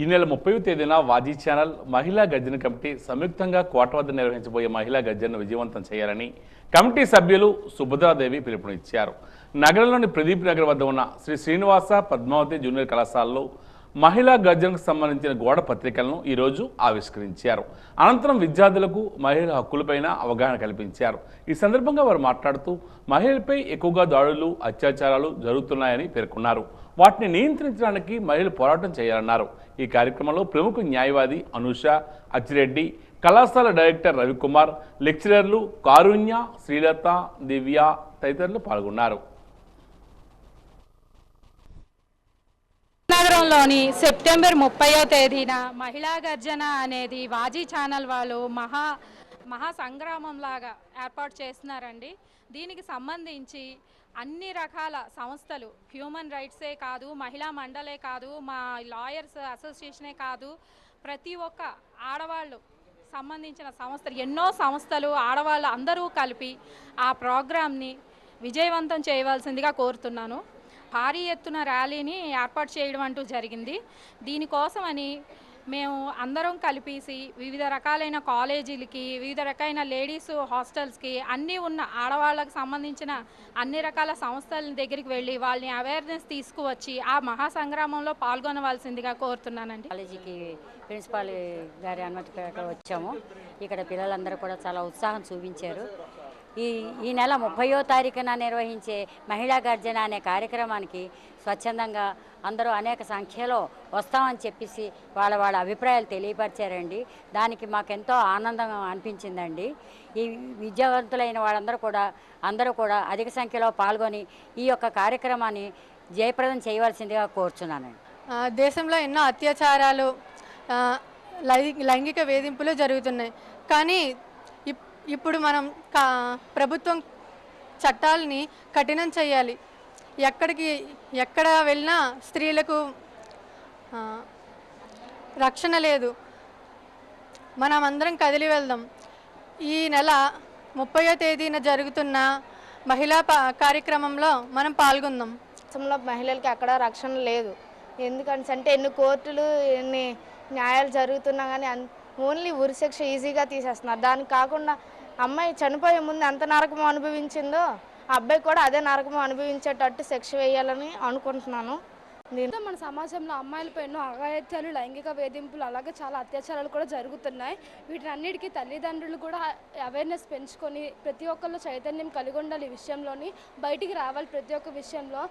ఈ నెల ముప్పై తేదీన వాజీ ఛానల్ మహిళా గర్జన కమిటీ సంయుక్తంగా కోట వద్ద నిర్వహించబోయే మహిళా గర్జనను విజయవంతం చేయాలని కమిటీ సభ్యులు సుభద్రాదేవి పిలుపునిచ్చారు. నగరంలోని ప్రదీప్ నగర్ వద్ద ఉన్న శ్రీ శ్రీనివాస పద్మావతి జూనియర్ కళాశాలలో మహిళా గర్జనకు సంబంధించిన గోడ పత్రికలను ఈరోజు ఆవిష్కరించారు. అనంతరం విద్యార్థులకు మహిళల హక్కులపైన అవగాహన కల్పించారు. ఈ సందర్భంగా వారు మాట్లాడుతూ మహిళలపై ఎక్కువగా దాడులు అత్యాచారాలు జరుగుతున్నాయని పేర్కొన్నారు. వాటిని నియంత్రించడానికి మహిళలు పోరాటం చేయాలన్నారు. ఈ కార్యక్రమంలో ప్రముఖ న్యాయవాది అనూష అచ్చిరెడ్డి కళాశాల డైరెక్టర్ రవికుమార్ లెక్చరర్లు కారుణ్య శ్రీలత దివ్య తదితరులు పాల్గొన్నారు. నగరంలోని సెప్టెంబర్ ముప్పయో తేదీన మహిళా గర్జన అనేది వాజీ ఛానల్ వాళ్ళు మహా మహా సంగ్రామం లాగా ఏర్పాటు చేస్తున్నారండి. దీనికి సంబంధించి అన్ని రకాల సంస్థలు హ్యూమన్ రైట్సే కాదు మహిళా మండలే కాదు మా లాయర్స్ అసోసియేషనే కాదు ప్రతి ఒక్క ఆడవాళ్ళు సంబంధించిన సంస్థలు ఎన్నో సంస్థలు ఆడవాళ్ళు అందరూ కలిపి ఆ ప్రోగ్రామ్ని విజయవంతం చేయవలసిందిగా కోరుతున్నాను. భారీ ఎత్తున ర్యాలీని ఏర్పాటు చేయడం అంటూ జరిగింది. దీనికోసమని మేము అందరం కలిపేసి వివిధ రకాలైన కాలేజీలకి వివిధ రకాలైన లేడీస్ హాస్టల్స్కి అన్నీ ఉన్న ఆడవాళ్ళకి సంబంధించిన అన్ని రకాల సంస్థల దగ్గరికి వెళ్ళి వాళ్ళని అవేర్నెస్ తీసుకువచ్చి ఆ మహా సంగ్రామంలో పాల్గొనవలసిందిగా కోరుతున్నానండి. కాలేజీకి ప్రిన్సిపాల్ గారి అనుమతి వచ్చాము. ఇక్కడ పిల్లలందరూ కూడా చాలా ఉత్సాహం చూపించారు. ఈ ఈ నెల ముప్పయో తారీఖున నిర్వహించే మహిళా గర్జన అనే కార్యక్రమానికి స్వచ్ఛందంగా అందరూ అనేక సంఖ్యలో వస్తామని చెప్పేసి వాళ్ళ వాళ్ళ అభిప్రాయాలు తెలియపరిచారండి. దానికి మాకెంతో ఆనందం అనిపించిందండి. ఈ విద్యావంతులైన వాళ్ళందరూ కూడా అందరూ కూడా అధిక సంఖ్యలో పాల్గొని ఈ యొక్క కార్యక్రమాన్ని జయప్రదం చేయవలసిందిగా కోరుచున్నానండి. దేశంలో ఎన్నో అత్యాచారాలు లై- లైంగిక వేధింపులు జరుగుతున్నాయి. కానీ ఇప్పుడు మనం కా ప్రభుత్వం చట్టాలని కఠినం చేయాలి. ఎక్కడికి ఎక్కడ వెళ్ళినా స్త్రీలకు రక్షణ లేదు. మనం అందరం కదిలి వెళ్దాం. ఈ నెల ముప్పయో తేదీన జరుగుతున్న మహిళా పా కార్యక్రమంలో మనం పాల్గొందాం. రాష్ట్రంలో మహిళలకి అక్కడ రక్షణ లేదు. ఎందుకంటే అంటే ఎన్ని కోర్టులు ఎన్ని న్యాయాలు జరుగుతున్నా కానీ అంత ఓన్లీ ఉరిశిక్ష ఈజీగా తీసేస్తున్నారు. దానికి కాకుండా అమ్మాయి చనిపోయే ముందు ఎంత నరకం అనుభవించిందో అబ్బాయి కూడా అదే నరకం అనుభవించేటట్టు శిక్ష వేయాలని అనుకుంటున్నాను. నేను మన సమాజంలో అమ్మాయిలపై ఎన్నో అగాయత్యాలు లైంగిక వేధింపులు అలాగే చాలా అత్యాచారాలు కూడా జరుగుతున్నాయి. వీటన్నిటికీ తల్లిదండ్రులు కూడా అవేర్నెస్ పెంచుకొని ప్రతి ఒక్కళ్ళు చైతన్యం కలిగి ఉండాలి ఈ విషయంలోని. బయటికి రావాలి ప్రతి ఒక్క విషయంలో.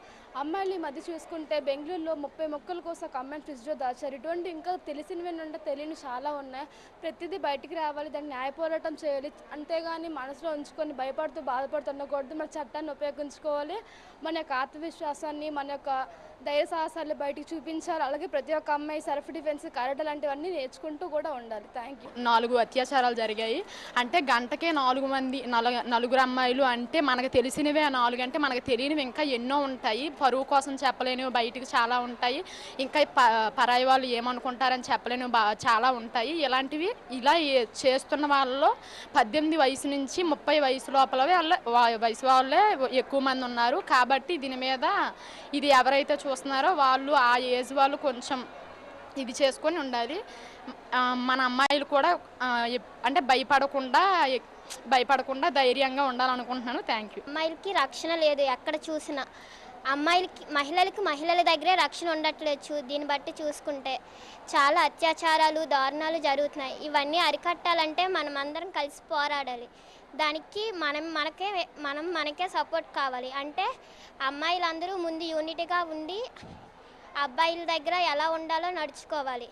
అమ్మాయిలు ఈ మధ్య చూసుకుంటే బెంగళూరులో ముప్పై మొక్కల కోసం ఒక అమ్మాయిని ఫ్రిడ్జ్లో దాచారు. ఇటువంటి ఇంకా తెలిసినవి నుండి తెలియని చాలా ఉన్నాయి. ప్రతిదీ బయటికి రావాలి దాన్ని న్యాయ పోరాటం చేయాలి. అంతేగాని మనసులో ఉంచుకొని భయపడుతూ బాధపడుతుండకూడదు మన చట్టాన్ని ఉపయోగించుకోవాలి. మన యొక్క ఆత్మవిశ్వాసాన్ని మన యొక్క ధైర్య సాహసాలు బయటికి చూపించాలి. అలాగే ప్రతి ఒక్క అమ్మాయి సెల్ఫ్ డిఫెన్స్ కరెక్ట్ లాంటివన్నీ నేర్చుకుంటూ కూడా ఉండాలి. థ్యాంక్ యూ నాలుగు అత్యాచారాలు జరిగాయి. అంటే గంటకే నాలుగు మంది నలుగురు అమ్మాయిలు అంటే మనకు తెలిసినవే ఆ నాలుగు. అంటే మనకు తెలియనివి ఇంకా ఎన్నో ఉంటాయి. పరువు కోసం చెప్పలేనివి బయటికి చాలా ఉంటాయి. ఇంకా ప పరాయి వాళ్ళు ఏమనుకుంటారని చెప్పలేనివి చాలా ఉంటాయి. ఇలాంటివి ఇలా చేస్తున్న వాళ్ళలో పద్దెనిమిది వయసు నుంచి ముప్పై వయసు లోపల వాళ్ళ వయసు వాళ్ళే ఎక్కువ మంది ఉన్నారు. కాబట్టి దీని మీద ఇది ఎవరైతే చూస్తున్నారో వాళ్ళు ఆ ఏజ్ వాళ్ళు కొంచెం ఇది చేసుకొని ఉండాలి. మన అమ్మాయిలు కూడా అంటే భయపడకుండా భయపడకుండా ధైర్యంగా ఉండాలనుకుంటున్నాను. థ్యాంక్ యూ అమ్మాయిలకి రక్షణ లేదు ఎక్కడ చూసినా. అమ్మాయిలకి మహిళలకు మహిళల దగ్గరే రక్షణ ఉండట్లేదు. దీన్ని బట్టి చూసుకుంటే చాలా అత్యాచారాలు దారుణాలు జరుగుతున్నాయి. ఇవన్నీ అరికట్టాలంటే మనం అందరం కలిసి పోరాడాలి. దానికి మనం మనకే మనం మనకే సపోర్ట్ కావాలి. అంటే అమ్మాయిలందరూ ముందు యూనిట్గా ఉండి అబ్బాయిల దగ్గర ఎలా ఉండాలో నడుచుకోవాలి.